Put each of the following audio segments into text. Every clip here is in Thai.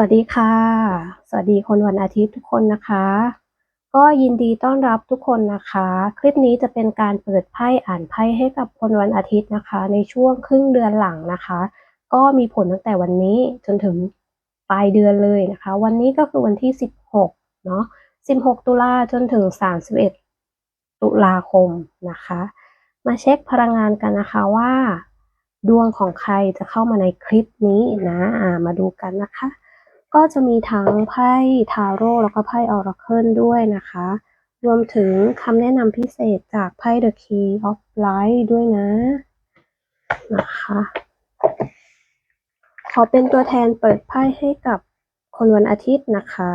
วัสดีค่ะ สวัสดีคนวันอาทิตย์ทุกคนนะคะ ก็ยินดีต้อนรับทุกคนนะคะ คลิปนี้จะเป็นการเปิดไพ่อ่านไพ่ให้กับคนวันอาทิตย์นะคะ ในช่วงครึ่งเดือนหลังนะคะ ก็มีผลตั้งแต่วันนี้จนถึงปลายเดือนเลยนะคะ วันนี้ก็คือวันที่ 16เนาะ16 ตุลาจนถึง 31 ตุลาคมนะคะ มาเช็คพลังงานกันนะคะว่า ดวงของใครจะเข้ามาในคลิปนี้นะมาดูกันนะคะ ก็จะมีทั้งไพ่ทาโร่แล้วก็ไพ่ออราเคิลด้วยนะคะ รวมถึงคำแนะนำพิเศษจากไพ่ The Key of Light ด้วยนะ นะคะ ขอเป็นตัวแทนเปิดไพ่ให้กับคนวันอาทิตย์นะคะ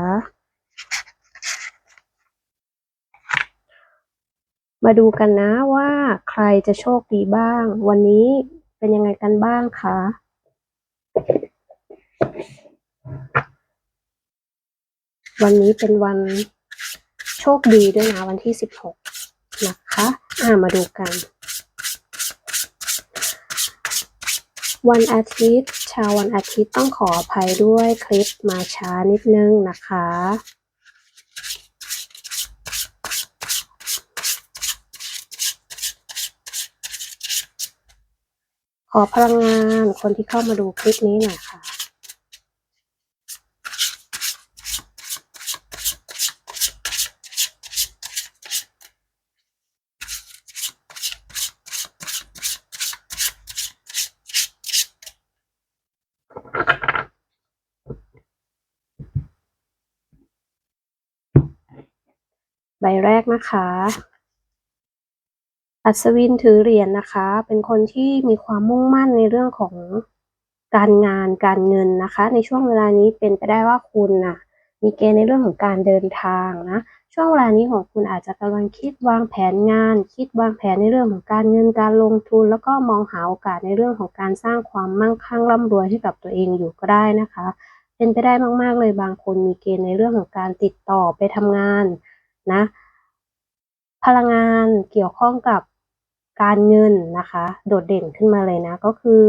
มาดูกันนะว่าใครจะโชคดีบ้าง วันนี้เป็นยังไงกันบ้างคะ วันนี้เป็นวันโชคดีด้วยนะวันที่16นะคะ อ่ามาดูกัน วันอาทิตย์ ชาววันอาทิตย์ต้องขออภัยด้วยคลิปมาช้านิดนึงนะคะ ขอพลังงานคนที่เข้ามาดูคลิปนี้หน่อยค่ะ แรกนะคะ อัศวินถือเหรียญนะคะ เป็นคนที่มีความมุ่งมั่นในเรื่องของการงานการเงินนะคะ ในช่วงเวลานี้เป็นไปได้ว่าคุณน่ะ มีเกณฑ์ในเรื่องของการเดินทางนะช่วงเวลานี้ของคุณอาจจะกำลังคิดวางแผนงาน คิดวางแผนในเรื่องของการเงินการลงทุน แล้วก็มองหาโอกาสในเรื่องของการสร้างความมั่งคั่งร่ำรวยให้กับตัวเองอยู่ก็ได้นะคะ เป็นไปได้มาก ๆ เลยบางคนมีเกณฑ์ในเรื่องของการติดต่อไปทำงานนะ พลังงานเกี่ยวข้องกับการเงินนะคะ โดดเด่นขึ้นมาเลยนะ ก็คือ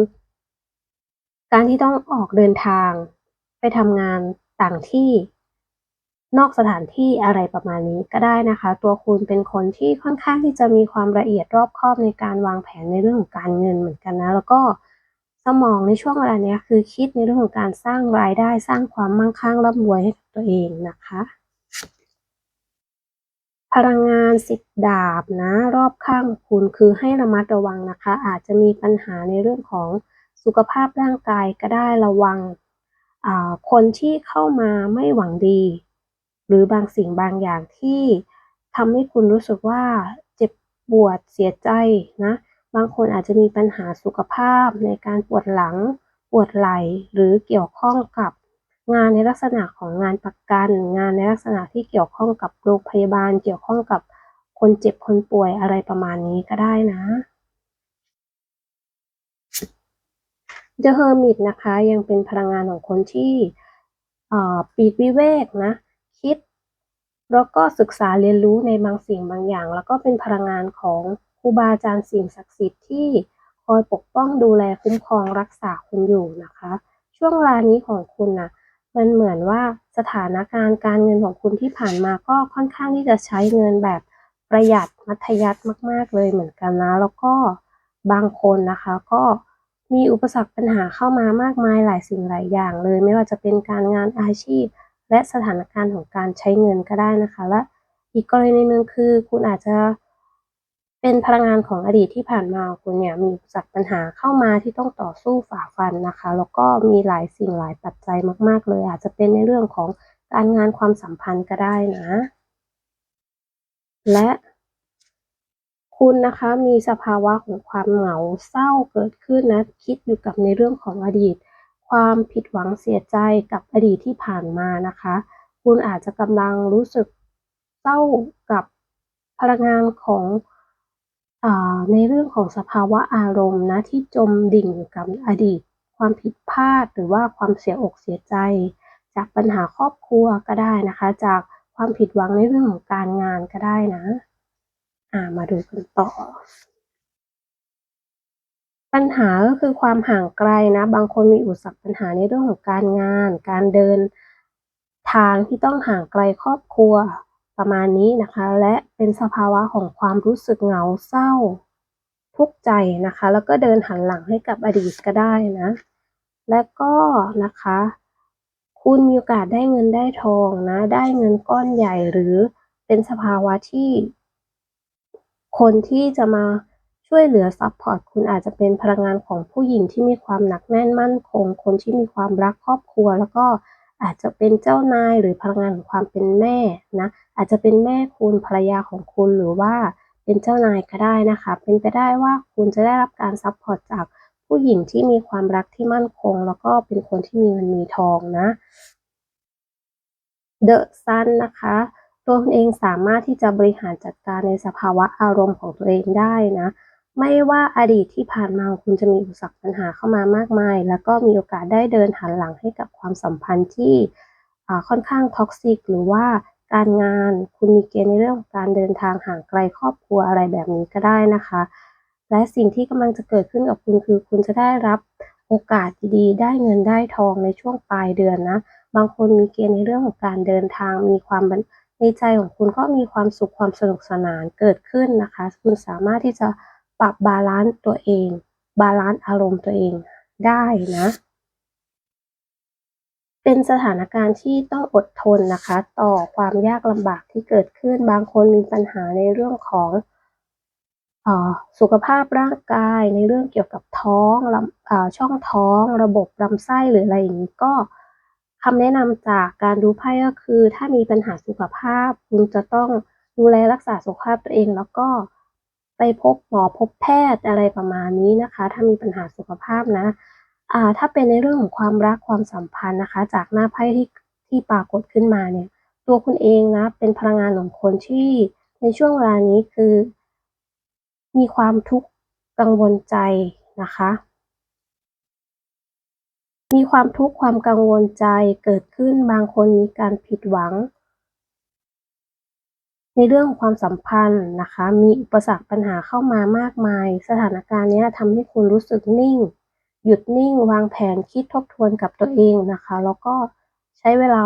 การที่ต้องออกเดินทาง ไปทำงานต่างที่นอกสถานที่อะไรประมาณนี้ก็ได้นะคะ ตัวคุณเป็นคนที่ค่อนข้างที่จะมีความละเอียดรอบคอบในการวางแผนในเรื่องของการเงินเหมือนกันนะ แล้วก็สมองในช่วงเวลานี้คือคิดในเรื่องของการสร้างรายได้สร้างความมั่งคั่งร่ำรวยให้กับตัวเองนะคะ พลังงานสิบดาบนะ รอบข้างของคุณคือให้ระมัดระวังนะคะ อาจจะมีปัญหาในเรื่องของสุขภาพร่างกายก็ได้ระวังคนที่เข้ามาไม่หวังดี หรือบางสิ่งบางอย่างที่ทำให้คุณรู้สึกว่าเจ็บปวดเสียใจนะ บางคนอาจจะมีปัญหาสุขภาพในการปวดหลัง ปวดไหล่หรือเกี่ยวข้องกับ งานในลักษณะของงานประกัน งานในลักษณะที่เกี่ยวข้องกับโรงพยาบาล เกี่ยวข้องกับคนเจ็บคนป่วยอะไรประมาณนี้ก็ได้นะ The Hermit นะคะยังเป็นพลังงานของคนที่ปีกวิเวกนะ คิด แล้วก็ศึกษาเรียนรู้ในบางสิ่งบางอย่าง แล้วก็เป็นพลังงานของครูบาอาจารย์สิ่งศักดิ์สิทธิ์ที่คอยปกป้องดูแลคุ้มครองรักษาคุณอยู่นะคะ ช่วงเวลานี้ของคุณนะ มันเหมือนว่าสถานการณ์การเงินของคุณที่ผ่านมาก็ค่อนข้างที่จะใช้เงินแบบประหยัดมัธยัติมาก ๆ เลยเหมือนกันนะ แล้วก็บางคนนะคะ ก็มีอุปสรรคปัญหาเข้ามามากมายหลายสิ่งหลายอย่างเลย ไม่ว่าจะเป็นการงานอาชีพ และสถานการณ์ของการใช้เงินก็ได้นะคะ และอีกกรณีหนึ่งคือคุณอาจจะ เป็นพลังงานของอดีตที่ผ่านมาคุณเนี่ยมีอุปสรรคปัญหาเข้ามาที่ต้องต่อสู้ฝ่าฟันนะคะ แล้วก็มีหลายสิ่งหลายปัจจัยมาก ๆ เลย อาจจะเป็นในเรื่องของการงานความสัมพันธ์ก็ได้นะ และคุณนะคะมีสภาวะของความเหงาเศร้าเกิดขึ้นนะ คิดอยู่กับในเรื่องของอดีต ความผิดหวังเสียใจกับอดีตที่ผ่านมานะคะ คุณอาจจะกำลังรู้สึกเศร้ากับพลังงานของ ในเรื่องของสภาวะอารมณ์นะที่จมดิ่งอยู่กับอดีต ความผิดพลาดหรือว่าความเสียอกเสียใจ จากปัญหาครอบครัวก็ได้นะคะ จากความผิดหวังในเรื่องของการงานก็ได้นะอ่ามาดูกันต่อ ปัญหาก็คือความห่างไกลนะ บางคนมีอุปสรรคปัญหาในเรื่องของการงาน การเดินทางที่ต้องห่างไกลครอบครัว ประมาณนี้นะคะ และเป็นสภาวะของความรู้สึกเหงาเศร้า ทุกข์ใจนะคะ แล้วก็เดินหันหลังให้กับอดีตก็ได้นะ และก็นะคะ คุณมีโอกาสได้เงินได้ทองนะ ได้เงินก้อนใหญ่หรือเป็นสภาวะที่ คนที่จะมาช่วยเหลือซัพพอร์ตคุณอาจจะเป็นพลังงานของผู้หญิงที่มีความหนักแน่นมั่นคง คนที่มีความรักครอบครัว แล้วก็อาจจะเป็นเจ้านายหรือพลังงานของความเป็นแม่นะ อาจจะเป็นแม่คุณภรรยาของคุณหรือว่าเป็นเจ้านายก็ได้นะคะ เป็นไปได้ว่าคุณจะได้รับการซัพพอร์ตจากผู้หญิงที่มีความรักที่มั่นคง แล้วก็เป็นคนที่มีเงินมีทองนะ The Sun นะคะตัวคุณเองสามารถที่จะบริหารจัดการในสภาวะอารมณ์ของตัวเองได้นะ ไม่ว่าอดีตที่ผ่านมาคุณจะมีอุปสรรคปัญหาเข้ามามากมาย แล้วก็มีโอกาสได้เดินหันหลังให้กับความสัมพันธ์ที่ค่อนข้างท็อกซิกหรือว่า การงานคุณมีเกณฑ์ในเรื่องของการเดินทางห่างไกลครอบครัวอะไรแบบนี้ก็ได้นะคะ และสิ่งที่กำลังจะเกิดขึ้นกับคุณคือ คุณจะได้รับโอกาสดีๆ ได้เงินได้ทองในช่วงปลายเดือนนะ บางคนมีเกณฑ์ในเรื่องของการเดินทาง มีความในใจของคุณก็มีความสุขความสนุกสนานเกิดขึ้นนะคะ คุณสามารถที่จะปรับบาลานซ์ตัวเอง บาลานซ์อารมณ์ตัวเองได้นะ เป็นสถานการณ์ที่ต้องอดทนนะคะ ต่อความยากลำบากที่เกิดขึ้น บางคนมีปัญหาในเรื่องของสุขภาพร่างกาย ในเรื่องเกี่ยวกับท้องช่องท้อง ระบบลำไส้หรืออะไรอย่างนี้ก็คำแนะนำจากการดูไพ่ก็คือ ถ้ามีปัญหาสุขภาพ คุณจะต้องดูแลรักษาสุขภาพตัวเอง แล้วก็ไปพบหมอพบแพทย์อะไรประมาณนี้นะคะ ถ้ามีปัญหาสุขภาพนะ อ่าถ้าเป็นในเรื่องของความรักความสัมพันธ์นะคะ จากหน้าไพ่ที่ที่ปรากฏขึ้นมาเนี่ย ตัวคุณเองนะเป็นพลังงานของคนที่ในช่วงเวลานี้คือ มีความทุกข์กังวลใจนะคะ มีความทุกข์ความกังวลใจเกิดขึ้นบางคนมีการผิดหวัง ในเรื่องของความสัมพันธ์นะคะ มีอุปสรรคปัญหาเข้ามามากมาย สถานการณ์นี้ทำให้คุณรู้สึกนิ่ง หยุดนิ่งวางแผนคิดทบทวนกับตัวเองนะคะ แล้วก็ใช้เวลา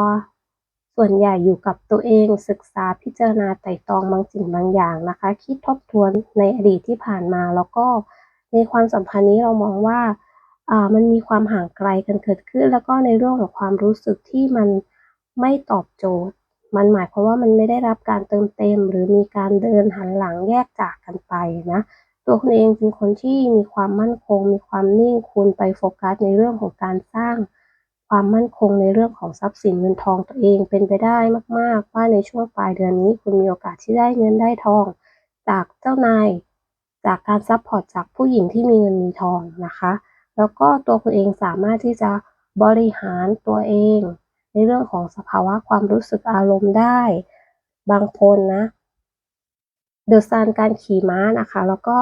ส่วนใหญ่อยู่กับตัวเอง ศึกษาพิจารณาไต่ตองบางสิ่งบางอย่างนะคะ คิดทบทวนในอดีตที่ผ่านมา แล้วก็ในความสัมพันธ์นี้เรามองว่ามันมีความห่างไกลกันเกิดขึ้น แล้วก็ในเรื่องของความรู้สึกที่มันไม่ตอบโจทย์ มันหมายความว่ามันไม่ได้รับการเติมเต็ม หรือมีการเดินหันหลังแยกจากกันไปนะ ตัวคุณเองเป็นคนที่มีความมั่นคง มีความนิ่งคุณไปโฟกัสในเรื่องของการสร้างความมั่นคงในเรื่องของทรัพย์สินเงินทองตัวเองเป็นไปได้มาก ๆ ว่าในช่วงปลายเดือนนี้คุณมีโอกาสที่ได้เงินได้ทอง จากเจ้านาย จากการซัพพอร์ตจากผู้หญิงที่มีเงินมีทองนะคะ แล้วก็ตัวคุณเองสามารถที่จะบริหารตัวเอง ในเรื่องของสภาวะความรู้สึกอารมณ์ได้ บางคนนะ เดอะซันการขี่ม้านะคะ แล้วก็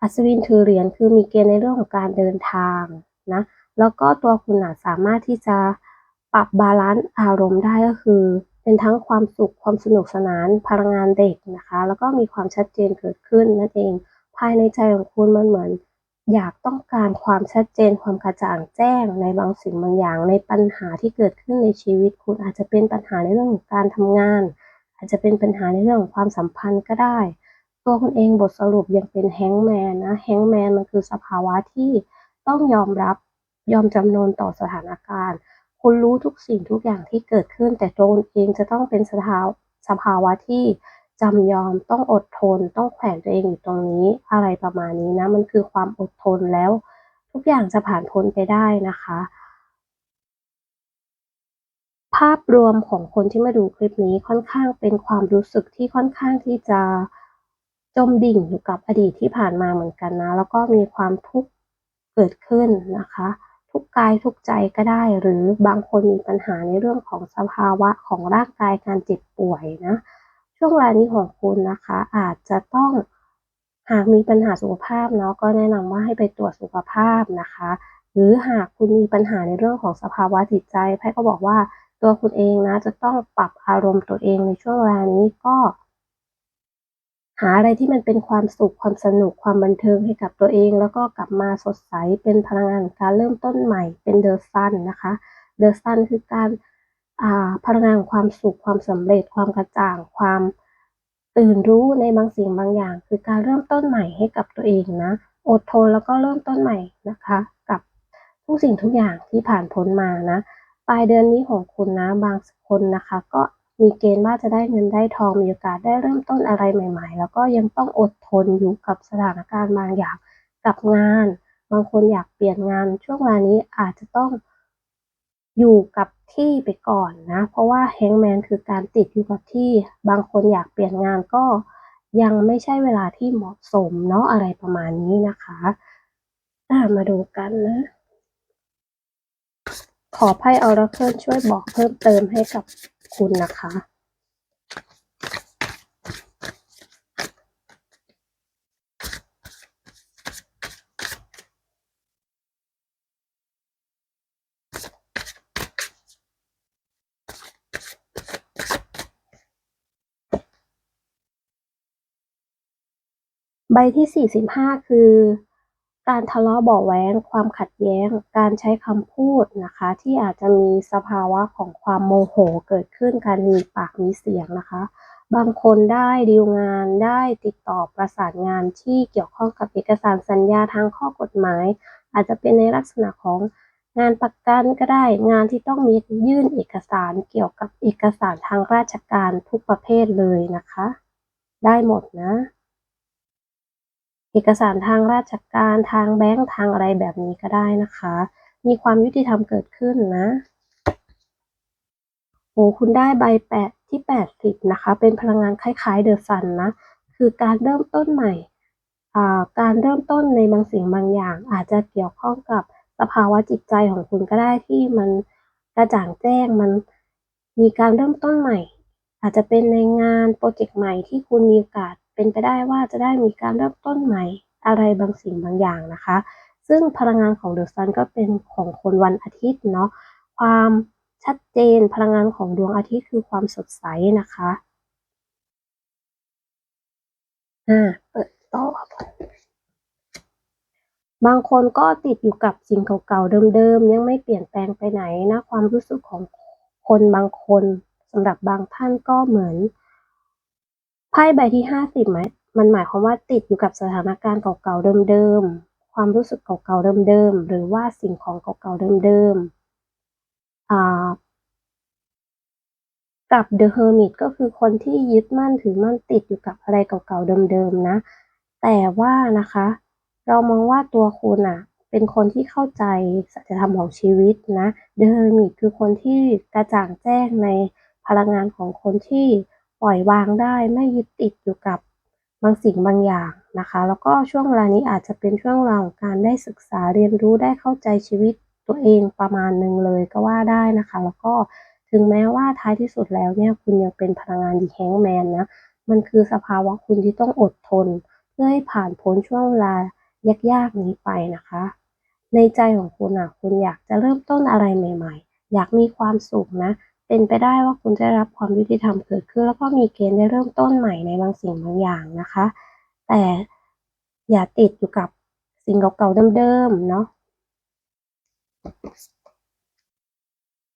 อัศวินถือเหรียญคือมีเกณฑ์ในเรื่องของการเดินทางนะ แล้วก็ตัวคุณนะสามารถที่จะปรับบาลานซ์อารมณ์ได้ก็คือ เป็นทั้งความสุขความสนุกสนานพลังงานเด็กนะคะ แล้วก็มีความชัดเจนเกิดขึ้นนั่นเอง ภายในใจของคุณมันเหมือน อยากต้องการความชัดเจนความกระจ่างแจ้งในบางสิ่งบางอย่างในปัญหาที่เกิดขึ้นในชีวิต คุณอาจจะเป็นปัญหาในเรื่องของการทำงาน อาจจะเป็นปัญหาในเรื่องของความสัมพันธ์ก็ได้ ตัวคุณเองบทสรุปยังเป็นแฮงแมนนะแฮงแมนมันคือสภาวะที่ต้องยอมรับยอมจำนนต่อสถานการณ์ คุณรู้ทุกสิ่งทุกอย่างที่เกิดขึ้น แต่ตัวคุณเองจะต้องเป็นสภาวสภาวะที่จำยอมต้องอดทน ต้องแขวนตัวเองอยู่ตรงนี้อะไรประมาณนี้นะ มันคือความอดทนแล้ว ทุกอย่างจะผ่านพ้นไปได้นะคะ ภาพรวมของคนที่มาดูคลิปนี้ค่อนข้างเป็นความรู้สึกที่ค่อนข้างที่จะจมดิ่งอยู่กับอดีตที่ผ่านมาเหมือนกันนะ แล้วก็มีความทุกข์เกิดขึ้นนะคะ ทุกกายทุกใจก็ได้ หรือบางคนมีปัญหาในเรื่องของสภาวะของร่างกายการเจ็บป่วยนะ ช่วงเวลานี้ของคุณนะคะ อาจจะต้องหากมีปัญหาสุขภาพเนาะก็แนะนำว่าให้ไปตรวจสุขภาพนะคะ หรือหากคุณมีปัญหาในเรื่องของสภาวะจิตใจไพ่ก็บอกว่า ตัวคุณเองนะ จะต้องปรับอารมณ์ตัวเองในช่วงเวลานี้ก็ หาอะไรที่มันเป็นความสุขความสนุกความบันเทิงให้กับตัวเอง แล้วก็กลับมาสดใสเป็นพลังงานการเริ่มต้นใหม่เป็นเดอะซันนะคะเดอะซันคือการพลังงานความสุขความสำเร็จ ความกระจ่าง ความตื่นรู้ในบางสิ่งบางอย่าง คือการเริ่มต้นใหม่ให้กับตัวเองนะอดทนแล้วก็เริ่มต้นใหม่นะคะ กับทุกสิ่งทุกอย่างที่ผ่านพ้นมานะ ลายเดือนนี้ของคุณนะบางคนนะคะ ก็มีเกณฑ์ว่าจะได้เงินได้ทองมีโอกาสได้เริ่มต้นอะไรใหม่ ๆ แล้วก็ยังต้องอดทนอยู่กับสถานการณ์บางอย่างกับงาน บางคนอยากเปลี่ยนงานช่วงเวลานี้อาจจะต้องอยู่กับที่ไปก่อนนะ เพราะว่าแฮงแมนคือการติดอยู่กับที่ บางคนอยากเปลี่ยนงานก็ยังไม่ใช่เวลาที่เหมาะสมเนาะอะไรประมาณนี้นะคะมาดูกันนะ ขอไพ่ออราเคิลช่วยบอกเพิ่มเติมให้กับคุณนะคะ ใบที่ 45 คือ การทะเลาะเบาแว้ง ความขัดแย้ง การใช้คำพูดนะคะ ที่อาจจะมีสภาวะของความโมโหเกิดขึ้นการมีปากมีเสียงนะคะ บางคนได้ดีลงานได้ติดต่อประสานงานที่เกี่ยวข้องกับเอกสารสัญญาทางข้อกฎหมาย อาจจะเป็นในลักษณะของงานประกันก็ได้งานที่ต้องมียื่นเอกสารเกี่ยวกับเอกสารทางราชการทุกประเภทเลยนะคะ ได้หมดนะ เอกสารทางราชการทางแบงก์ทางอะไรแบบนี้ก็ได้นะคะ มีความยุติธรรมเกิดขึ้นนะโอ้คุณได้ใบแปดที่แปดสิบนะคะ เป็นพลังงานคล้ายๆเดอะซันนะ คือการเริ่มต้นใหม่ การเริ่มต้นในบางสิ่งบางอย่าง อาจจะเกี่ยวข้องกับสภาวะจิตใจของคุณก็ได้ที่มันกระจ่างแจ้งมันมีการเริ่มต้นใหม่ อาจจะเป็นในงานโปรเจกต์ใหม่ที่คุณมีโอกาส เป็นไปได้ว่าจะได้มีการเริ่มต้นใหม่อะไรบางสิ่งบางอย่างนะคะ ซึ่งพลังงานของเดอะซันก็เป็นของคนวันอาทิตย์เนาะความชัดเจนพลังงานของดวงอาทิตย์คือความสดใสนะคะอ่าเปิดต่อบางคนก็ติดอยู่กับสิ่งเก่าๆเดิมๆยังไม่เปลี่ยนแปลงไปไหนนะ ความรู้สึกของคนบางคนสำหรับบางท่านก็เหมือน ไพ่ใบที่ห้าสิบไหมมันหมายความว่าติดอยู่กับสถานการณ์เก่าๆเดิมๆ ความรู้สึกเก่าๆเดิมๆ หรือว่าสิ่งของเก่าๆเดิมๆกับ The Hermit ก็คือคนที่ยึดมั่นถือมั่นติดอยู่กับอะไรเก่าๆเดิมๆนะ แต่ว่านะคะ เรามองว่าตัวคุณอะเป็นคนที่เข้าใจสัจธรรมของชีวิตนะ The Hermit คือคนที่กระจ่างแจ้งในพลังงานของคนที่ ปล่อยวางได้ไม่ยึดติดอยู่กับบางสิ่งบางอย่างนะคะ แล้วก็ช่วงเวลานี้อาจจะเป็นช่วงเวลาของการได้ศึกษาเรียนรู้ได้เข้าใจชีวิตตัวเองประมาณหนึ่งเลยก็ว่าได้นะคะ แล้วก็ถึงแม้ว่าท้ายที่สุดแล้วเนี่ยคุณยังเป็นพลังงานดีแฮงแมนนะมันคือสภาวะคุณที่ต้องอดทน เพื่อให้ผ่านพ้นช่วงเวลายากๆนี้ไปนะคะ ในใจของคุณอะคุณอยากจะเริ่มต้นอะไรใหม่ ๆ อยากมีความสุขนะ เป็นไปได้ว่าคุณจะรับความยุติธรรมเกิดขึ้น แล้วก็มีเกณฑ์ได้เริ่มต้นใหม่ในบางสิ่งบางอย่างนะคะ แต่อย่าติดอยู่กับสิ่งเก่าๆเดิมๆเนาะ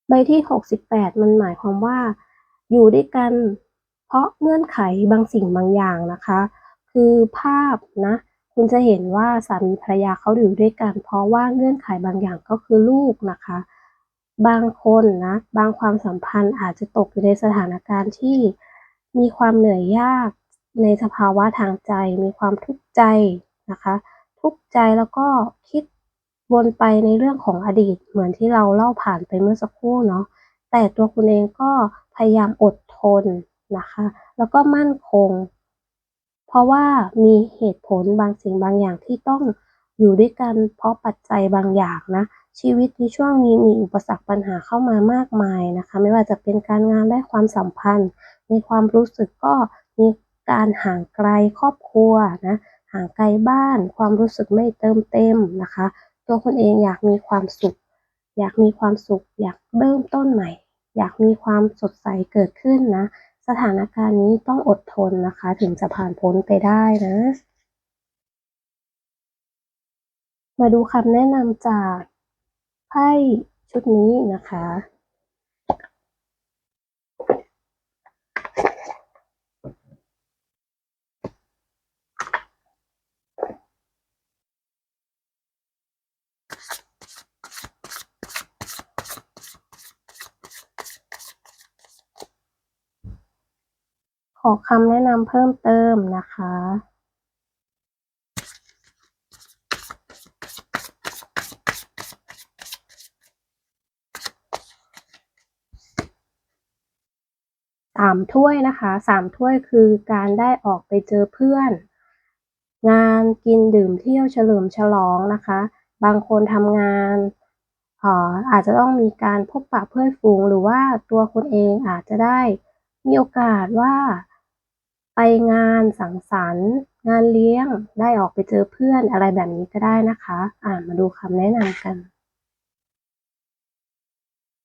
ใบที่ 68 มันหมายความว่า อยู่ด้วยกัน เพราะเงื่อนไขบางสิ่งบางอย่างนะคะ คือภาพนะคุณจะเห็นว่าสามีภรรยาเขาอยู่ด้วยกัน เพราะว่าเงื่อนไขบางอย่างก็คือลูกนะคะ บางคนนะบางความสัมพันธ์อาจจะตกอยู่ในสถานการณ์ที่มีความเหนื่อยยากในสภาวะทางใจ มีความทุกข์ใจนะคะ ทุกข์ใจแล้วก็คิดวนไปในเรื่องของอดีต เหมือนที่เราเล่าผ่านไปเมื่อสักครู่เนาะแต่ตัวคุณเองก็พยายามอดทนนะคะ แล้วก็มั่นคง เพราะว่ามีเหตุผลบางสิ่งบางอย่างที่ต้องอยู่ด้วยกันเพราะปัจจัยบางอย่างนะ ชีวิตในช่วงนี้มีอุปสรรคปัญหาเข้ามามากมายนะคะ ไม่ว่าจะเป็นการงานและความสัมพันธ์ ในความรู้สึกก็มีการห่างไกลครอบครัวนะห่างไกลบ้าน ความรู้สึกไม่เติมเต็มนะคะ ตัวคุณเองอยากมีความสุข อยากมีความสุข อยากเริ่มต้นใหม่ อยากมีความสดใสเกิดขึ้นนะ สถานการณ์นี้ต้องอดทนนะคะ ถึงจะผ่านพ้นไปได้นะ มาดูคำแนะนำจาก ไพ่ชุดนี้นะคะ ขอคำแนะนำเพิ่มเติมนะคะ สามถ้วยนะคะสามถ้วยคือการได้ออกไปเจอเพื่อน งานกินดื่มเที่ยวเฉลิมฉลองนะคะ บางคนทำงานเอ่ออาจจะต้องมีการพบปะเพื่อนฝูง หรือว่าตัวคุณเองอาจจะได้มีโอกาสว่าไปงานสังสรรค์ งานเลี้ยงได้ออกไปเจอเพื่อนอะไรแบบนี้ก็ได้นะคะ อ่ามาดูคำแนะนำกัน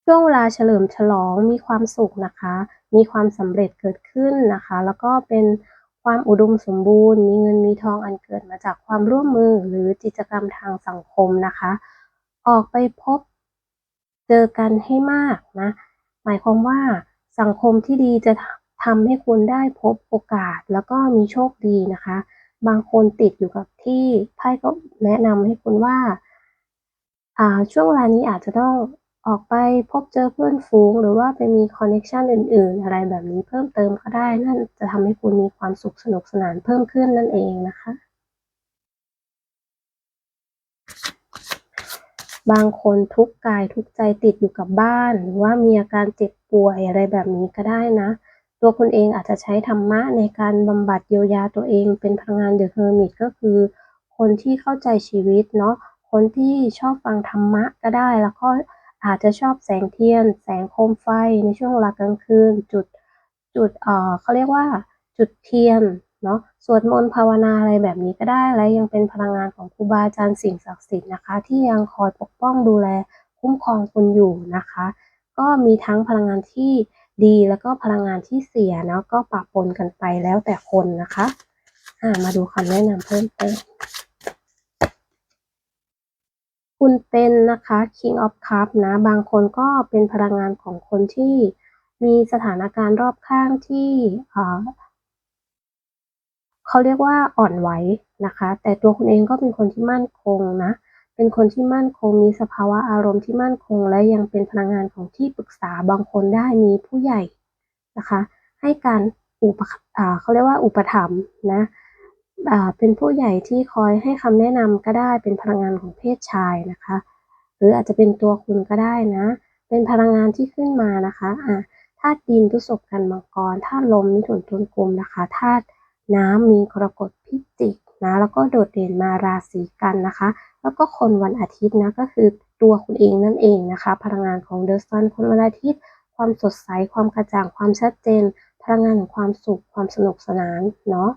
ช่วงเวลาเฉลิมฉลองมีความสุขนะคะ มีความสำเร็จเกิดขึ้นนะคะ แล้วก็เป็นความอุดมสมบูรณ์ มีเงินมีทองอันเกิดมาจากความร่วมมือหรือกิจกรรมทางสังคมนะคะ ออกไปพบเจอกันให้มากนะ หมายความว่าสังคมที่ดีจะทำให้คุณได้พบโอกาสแล้วก็มีโชคดีนะคะ บางคนติดอยู่กับที่ไพ่ก็แนะนำให้คุณว่าอ่าช่วงเวลานี้อาจจะต้อง ออกไปพบเจอเพื่อนฝูง หรือว่าไปมีคอนเนคชันอื่น ๆ อะไรแบบนี้เพิ่มเติมก็ได้ นั่นจะทำให้คุณมีความสุขสนุกสนานเพิ่มขึ้นนั่นเองนะคะ บางคนทุกกายทุกใจติดอยู่กับบ้าน หรือว่ามีอาการเจ็บป่วยอะไรแบบนี้ก็ได้นะ ตัวคุณเองอาจจะใช้ธรรมะในการบำบัดเยียวยาตัวเอง เป็นพลังงานเดอะเฮอร์มิตก็คือ คนที่เข้าใจชีวิตเนาะคนที่ชอบฟังธรรมะก็ได้แล้วก็ อาจจะชอบแสงเทียน แสงโคมไฟในช่วงเวลากลางคืน จุดจุดเอ่อเขาเรียกว่า จุดเทียนเนาะสวดมนต์ภาวนาอะไรแบบนี้ก็ได้และยังเป็นพลังงานของครูบาอาจารย์สิ่งศักดิ์สิทธิ์นะคะ ที่ยังคอยปกป้องดูแลคุ้มครองคุณอยู่นะคะ ก็มีทั้งพลังงานที่ดีแล้วก็พลังงานที่เสียเนาะก็ปะปนกันไปแล้วแต่คนนะคะ อ่ามาดูคำแนะนำเพิ่มเติม คุณเป็นนะคะ King of Cup นะ บางคนก็เป็นพลังงานของคนที่มีสถานการณ์รอบข้างที่เขาเรียกว่าอ่อนไหวนะคะ แต่ตัวคุณเองก็เป็นคนที่มั่นคงนะ เป็นคนที่มั่นคง มีสภาวะอารมณ์ที่มั่นคง และยังเป็นพลังงานของที่ปรึกษาบางคนได้มีผู้ใหญ่นะคะ ให้การอุปเขาเรียกว่าอุปถัมภ์นะ เป็นผู้ใหญ่ที่คอยให้คำแนะนำก็ได้เป็นพลังงานของเพศชายนะคะ หรืออาจจะเป็นตัวคุณก็ได้นะ เป็นพลังงานที่ขึ้นมานะคะอ่าธาตุดินพฤษภกันมังกรธาตุลมมิถุนตุลกุมนะคะธาตุน้ำมีกรกฎพิจิกนะแล้วก็โดดเด่นมาราศีกันนะคะ แล้วก็คนวันอาทิตย์นะก็คือตัวคุณเองนั่นเองนะคะ พลังงานของเดอะซันคนวันอาทิตย์ ความสดใสความกระจ่างความชัดเจน พลังงานของความสุขความสนุกสนานเนาะ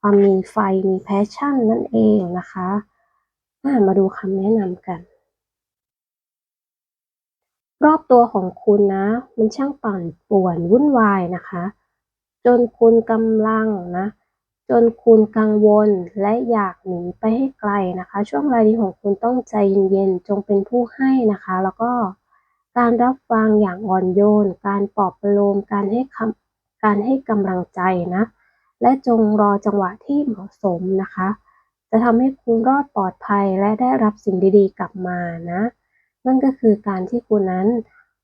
ความมีไฟมีแพชชั่นนั่นเองนะคะมาดูคำแนะนำกัน รอบตัวของคุณนะ มันช่างปั่นป่วนวุ่นวายนะคะ จนคุณกำลังนะ จนคุณกังวลและอยากหนีไปให้ไกลนะคะ ช่วงเวลานี้ของคุณต้องใจเย็นๆจงเป็นผู้ให้นะคะ แล้วก็การรับฟังอย่างอ่อนโยน การปลอบประโลมการให้คำการให้กำลังใจนะ และจงรอจังหวะที่เหมาะสมนะคะ จะทำให้คุณรอดปลอดภัยและได้รับสิ่งดีๆ กลับมานะ นั่นก็คือการที่คุณนั้น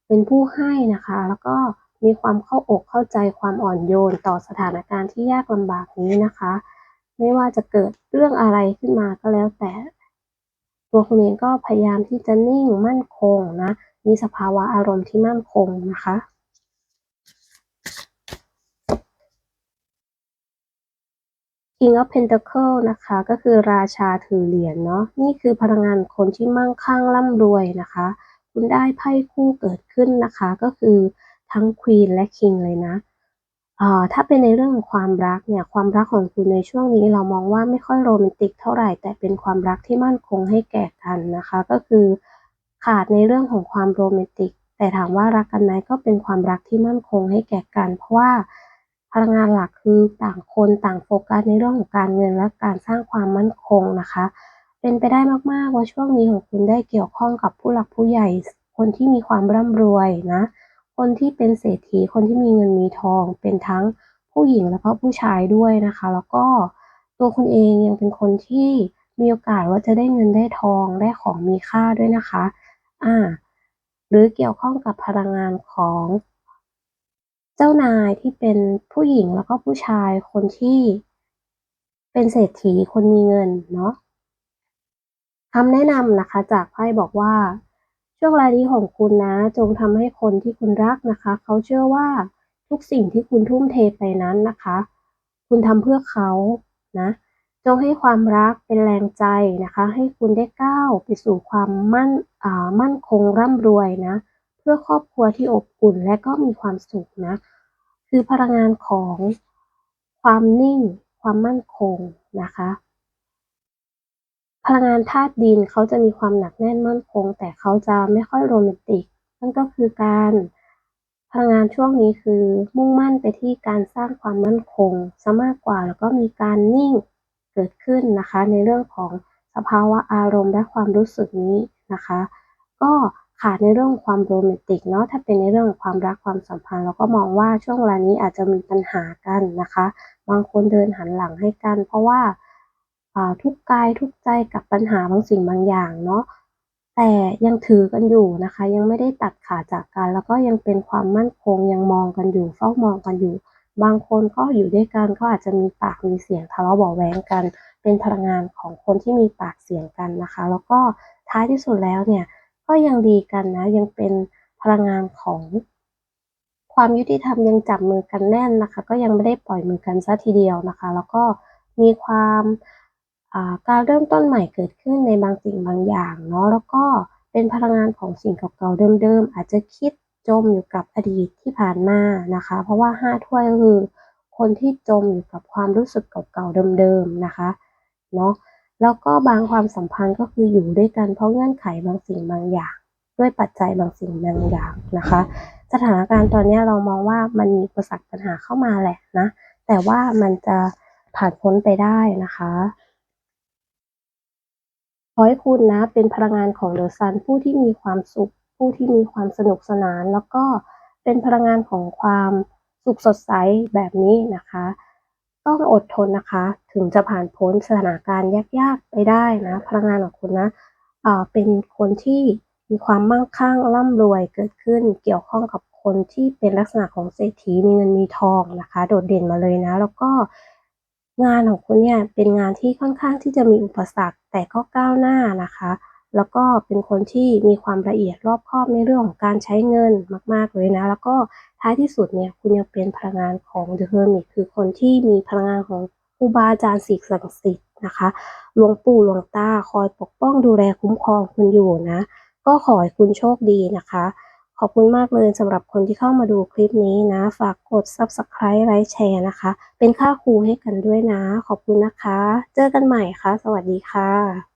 เป็นผู้ให้นะคะ แล้วก็มีความเข้าอกเข้าใจความอ่อนโยนต่อสถานการณ์ที่ยากลำบากนี้นะคะ ไม่ว่าจะเกิดเรื่องอะไรขึ้นมาก็แล้วแต่ ตัวคุณเองก็พยายามที่จะนิ่งมั่นคงนะ มีสภาวะอารมณ์ที่มั่นคงนะคะ King of Pentacle นะคะ ก็คือราชาถือเหรียญเนาะนี่คือพลังงานคนที่มั่งคั่งร่ำรวยนะคะ คุณได้ไพ่คู่เกิดขึ้นนะคะ ก็คือทั้งควีนและคิงเลยนะถ้าเป็นในเรื่องของความรักเนี่ยความรักของคุณในช่วงนี้เรามองว่าไม่ค่อยโรแมนติกเท่าไหร่ แต่เป็นความรักที่มั่นคงให้แก่กันนะคะ ก็คือขาดในเรื่องของความโรแมนติก แต่ถามว่ารักกันไหมก็เป็นความรักที่มั่นคงให้แก่กัน เพราะว่า พลังงานหลักคือต่างคนต่างโฟกัสในเรื่องของการเงินและการสร้างความมั่นคงนะคะ เป็นไปได้มากๆว่าช่วงนี้ของคุณได้เกี่ยวข้องกับผู้หลักผู้ใหญ่ คนที่มีความร่ำรวยนะ คนที่เป็นเศรษฐีคนที่มีเงินมีทอง เป็นทั้งผู้หญิงแล้วก็ผู้ชายด้วยนะคะ แล้วก็ตัวคุณเองยังเป็นคนที่มีโอกาสว่าจะได้เงินได้ทองได้ของมีค่าด้วยนะคะ อ่า หรือเกี่ยวข้องกับพลังงานของ เจ้านายที่เป็นผู้หญิงแล้วก็ผู้ชายคนที่เป็นเศรษฐีคนมีเงินเนาะคำแนะนำนะคะจากไพ่บอกว่าช่วงเวลานี้ของคุณนะ จงทำให้คนที่คุณรักนะคะ เขาเชื่อว่าทุกสิ่งที่คุณทุ่มเทไปนั้นนะคะ คุณทำเพื่อเขานะจงให้ความรักเป็นแรงใจนะคะ ให้คุณได้ก้าวไปสู่ความมั่นอ่ามั่นคงร่ำรวยนะ พื่อครอบครัวที่อบอุ่นและก็มีความสุขนะ คือพลังงานของความนิ่ง ความมั่นคงนะคะ พลังงานธาตุดินเขาจะมีความหนักแน่นมั่นคง แต่เขาจะไม่ค่อยโรแมนติก นั่นก็คือการพลังงานช่วงนี้คือมุ่งมั่นไปที่การสร้างความมั่นคงซะมากกว่าแล้วก็มีการนิ่งเกิดขึ้นนะคะ ในเรื่องของสภาวะอารมณ์และความรู้สึกนี้นะคะ ก็ ขาดในเรื่องความโรแมนติกเนาะถ้าเป็นในเรื่องความรักความสัมพันธ์เราก็มองว่าช่วงเวลานี้อาจจะมีปัญหากันนะคะ บางคนเดินหันหลังให้กัน เพราะว่าทุกกายทุกใจกับปัญหาบางสิ่งบางอย่างเนาะแต่ยังถือกันอยู่นะคะ ยังไม่ได้ตัดขาดจากกัน แล้วก็ยังเป็นความมั่นคงยังมองกันอยู่ เฝ้ามองกันอยู่ บางคนก็อยู่ด้วยกันก็อาจจะมีปากมีเสียงทะเลาะเบาแวงกัน เป็นพลังงานของคนที่มีปากเสียงกันนะคะ แล้วก็ท้ายที่สุดแล้วเนี่ย ก็ยังดีกันนะ ยังเป็นพลังงานของ ความยุติธรรมยังจับมือกันแน่นนะคะ ก็ยังไม่ได้ปล่อยมือกันซะทีเดียวนะคะ แล้วก็มีความการเริ่มต้นใหม่เกิดขึ้นในบางสิ่งบางอย่างเนาะแล้วก็เป็นพลังงานของสิ่งเก่าๆเดิมๆอาจจะคิดจมอยู่กับอดีตที่ผ่านมานะคะ เพราะว่าห้าถ้วยก็คือคนที่จมอยู่กับความรู้สึกเก่าๆเดิมๆนะคะเนาะ แล้วก็บางความสัมพันธ์ก็คืออยู่ด้วยกันเพราะเงื่อนไขบางสิ่งบางอย่าง ด้วยปัจจัยบางสิ่งบางอย่างนะคะ สถานการณ์ตอนนี้เรามองว่ามันมีอุปสรรคปัญหาเข้ามาแหละนะ แต่ว่ามันจะผ่านพ้นไปได้นะคะขอให้คุณนะเป็นพลังงานของเดอะซันผู้ที่มีความสุข ผู้ที่มีความสนุกสนาน แล้วก็เป็นพลังงานของความสุขสดใสแบบนี้นะคะ ต้องอดทนนะคะ ถึงจะผ่านพ้นสถานการณ์ยากๆไปได้นะพลังงานของคุณนะเป็นคนที่มีความมั่งคั่งร่ำรวยเกิดขึ้นเกี่ยวข้องกับคนที่เป็นลักษณะของเศรษฐีมีเงินมีทองนะคะ โดดเด่นมาเลยนะ แล้วก็งานของคุณเนี่ยเป็นงานที่ค่อนข้างที่จะมีอุปสรรคแต่ก็ก้าวหน้านะคะ แล้วก็เป็นคนที่มีความละเอียดรอบคอบในเรื่องของการใช้เงินมากๆเลยนะ แล้วก็ท้ายที่สุดเนี่ยคุณยังเป็นพลังงานของ The Hermit คือคนที่มีพลังงานของครูบาอาจารย์สิ่งศักดิ์สิทธิ์นะคะหลวงปู่หลวงตาคอยปกป้องดูแลคุ้มครองคุณอยู่นะ ก็ขอให้คุณโชคดีนะคะขอบคุณมากเลยสำหรับคนที่เข้ามาดูคลิปนี้นะ ฝากกด subscribe ไลค์แชร์นะคะ เป็นค่าครูให้กันด้วยนะ ขอบคุณนะคะ เจอกันใหม่ค่ะ สวัสดีค่ะ